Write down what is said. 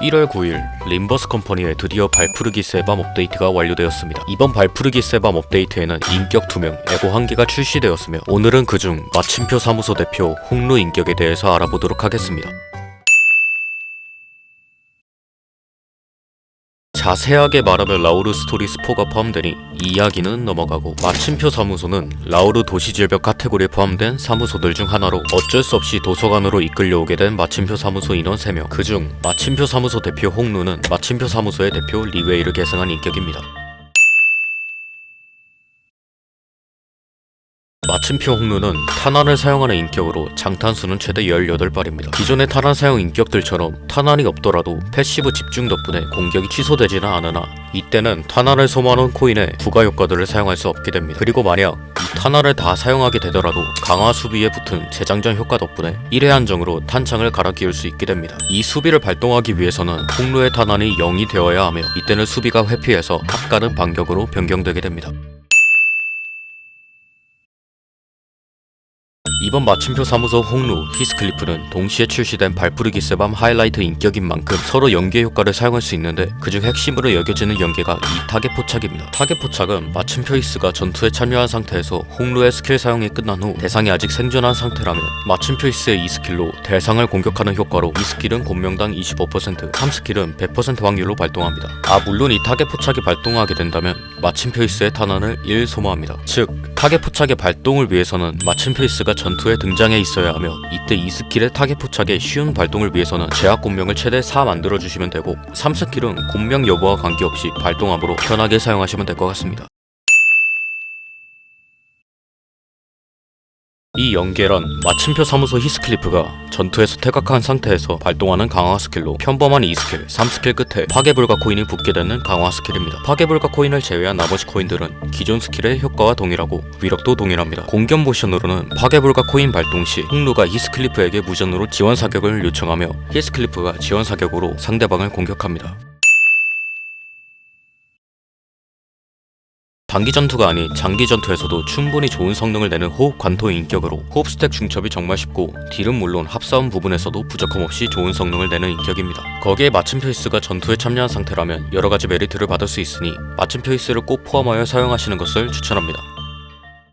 1월 9일 림버스 컴퍼니의 드디어 발푸르기 세밤 업데이트가 완료되었습니다. 이번 발푸르기 세밤 업데이트에는 인격 2명, 에고 1개가 출시되었으며 오늘은 그중 마침표 사무소 대표 홍루 인격에 대해서 알아보도록 하겠습니다. 자세하게 말하면 라우르 스토리 스포가 포함되니 이 이야기는 넘어가고 마침표 사무소는 라우르 도시질벽 카테고리에 포함된 사무소들 중 하나로 어쩔 수 없이 도서관으로 이끌려오게 된 마침표 사무소 인원 3명 그중 마침표 사무소 대표 홍루는 마침표 사무소의 대표 리웨이를 계승한 인격입니다. 마침표 홍루는 탄환을 사용하는 인격으로 장탄수는 최대 18발입니다. 기존의 탄환 사용 인격들처럼 탄환이 없더라도 패시브 집중 덕분에 공격이 취소되지는 않으나 이때는 탄환을 소모하는 코인에 부가 효과들을 사용할 수 없게 됩니다. 그리고 만약 이 탄환을 다 사용하게 되더라도 강화 수비에 붙은 재장전 효과 덕분에 1회 한정으로 탄창을 갈아 끼울 수 있게 됩니다. 이 수비를 발동하기 위해서는 홍루의 탄환이 0이 되어야 하며 이때는 수비가 회피해서 탑가는 반격으로 변경되게 됩니다. 이번 마침표 사무소 홍루, 히스클리프는 동시에 출시된 발부르기 세밤 하이라이트 인격인 만큼 서로 연계 효과를 사용할 수 있는데 그중 핵심으로 여겨지는 연계가 이 타겟 포착입니다. 타겟 포착은 마침표 히스가 전투에 참여한 상태에서 홍루의 스킬 사용이 끝난 후 대상이 아직 생존한 상태라면 마침표 히스의 이 스킬로 대상을 공격하는 효과로 이 스킬은 공명당 25%, 3스킬은 100% 확률로 발동합니다. 아 물론 이 타겟 포착이 발동하게 된다면 마침표 히스의 탄환을 1 소모합니다. 즉 타겟 포착의 발동을 위해서는 마침표 히스가 전투에 등장해 있어야 하며 이때 이 스킬의 타겟 포착의 쉬운 발동을 위해서는 제약 곤명을 최대 4 만들어 주시면 되고 3 스킬은 곤명 여부와 관계없이 발동함으로 편하게 사용하시면 될 것 같습니다. 이 연계란 마침표 사무소 히스클리프가 전투에서 퇴각한 상태에서 발동하는 강화 스킬로 평범한 2스킬, 3스킬 끝에 파괴불가 코인이 붙게 되는 강화 스킬입니다. 파괴불가 코인을 제외한 나머지 코인들은 기존 스킬의 효과와 동일하고 위력도 동일합니다. 공격 모션으로는 파괴불가 코인 발동 시 홍루가 히스클리프에게 무전으로 지원 사격을 요청하며 히스클리프가 지원 사격으로 상대방을 공격합니다. 단기 전투가 아닌 장기 전투에서도 충분히 좋은 성능을 내는 호흡 관토 인격으로 호흡 스택 중첩이 정말 쉽고 딜은 물론 합싸움 부분에서도 부족함 없이 좋은 성능을 내는 인격입니다. 거기에 마침표 히스가 전투에 참여한 상태라면 여러 가지 메리트를 받을 수 있으니 마침표 히스를 꼭 포함하여 사용하시는 것을 추천합니다.